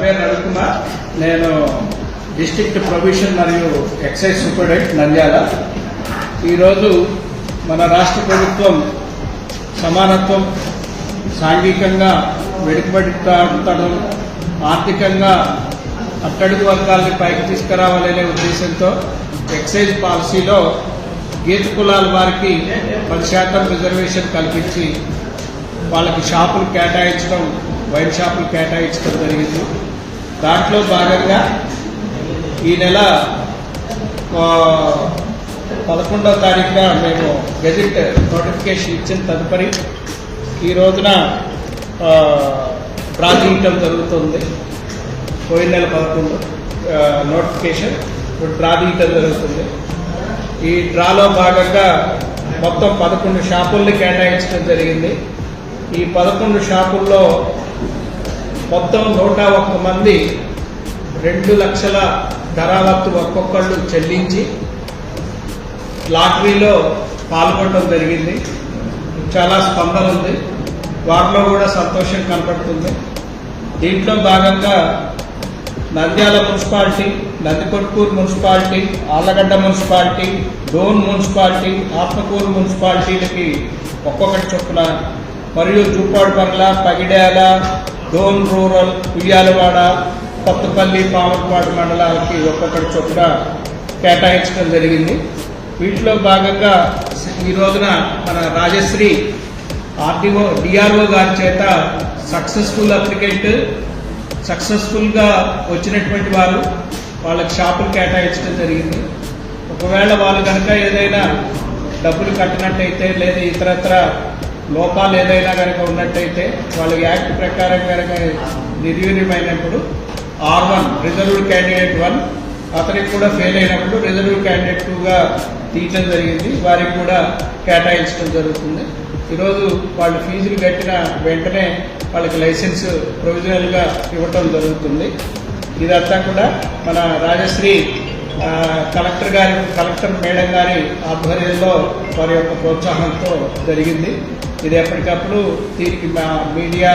పేరు అడగకుండా నేను డిస్ట్రిక్ట్ ప్రొవిషన్ మరియు ఎక్సైజ్ సూపరింటెండెంట్ నంద్యాల. ఈరోజు మన రాష్ట్ర ప్రభుత్వం సమానత్వం సాంఘికంగా వెనుకబడితనం ఆర్థికంగా అట్టడుగు వర్గాల్ని పైకి తీసుకురావాలనే ఉద్దేశంతో ఎక్సైజ్ పాలసీలో గీత కులాల వారికి పది శాతం రిజర్వేషన్ కల్పించి వాళ్ళకి షాపులు కేటాయించడం వైన్ షాపులు కేటాయించడం జరిగింది. దాంట్లో భాగంగా ఈ నెల పదకొండవ తారీఖున మేము గెజిట్ నోటిఫికేషన్ ఇచ్చిన తదుపరి ఈ రోజున ఆ, జరుగుతుంది. పోయిన నెల పదకొండు నోటిఫికేషన్ ఇప్పుడు డ్రా తీయటం జరుగుతుంది. ఈ డ్రాలో భాగంగా మొత్తం పదకొండు షాపుల్ని కేటాయించడం జరిగింది. ఈ పదకొండు షాపుల్లో మొత్తం నూట ఒక్క మంది రెండు లక్షల ధరావత్తు ఒక్కొక్కళ్ళు చెల్లించి లాటరీలో పాల్గొనడం జరిగింది. చాలా స్పందన ఉంది. వారిలో కూడా సంతోషం కనపడుతుంది. దీంట్లో భాగంగా Nandyal municipality Nandikotkur municipality Allagadda municipality Dhone municipality Atmakur మున్సిపాలిటీలకి ఒక్కొక్కటి చొప్పున. మరియు జూపాడు బంగ్ల పగిడ్యాల డోన్ రూరల్ ఉయ్యాలవాడ కొత్తపల్లి పామర్పాడు మండలాలకి ఒక్కొక్కటి చొప్పున కేటాయించడం జరిగింది. వీటిలో భాగంగా ఈ రోజున మన రాజశ్రీ ఆర్టీఓ డిఆర్ఓ గారి చేత సక్సెస్ఫుల్ అప్లికెంట్ సక్సెస్ఫుల్గా వచ్చినటువంటి వారు వాళ్ళకి షాపులు కేటాయించడం జరిగింది. ఒకవేళ వాళ్ళు కనుక ఏదైనా డబ్బులు కట్టినట్టయితే లేదా ఇతరత్ర లోపాలు ఏదైనా కనుక ఉన్నట్టయితే వాళ్ళకి యాక్ట్ ప్రకారం కనుక నిర్వీర్యమైనప్పుడు R one reserved candidate one అతనికి కూడా ఫెయిల్ అయినప్పుడు రిజర్వ్ క్యాండిడేట్ టూగా తీయటం జరిగింది. వారికి కూడా కేటాయించడం జరుగుతుంది. ఈరోజు వాళ్ళు ఫీజులు కట్టిన వెంటనే వాళ్ళకి లైసెన్స్ ప్రొవిజనల్గా ఇవ్వటం జరుగుతుంది. ఇదంతా కూడా మన రాజశ్రీ కలెక్టర్ గారి కలెక్టర్ మేడం గారి ఆధ్వర్యంలో వారి యొక్క ప్రోత్సాహంతో జరిగింది. ఇది ఎప్పటికప్పుడు దీనికి మీడియా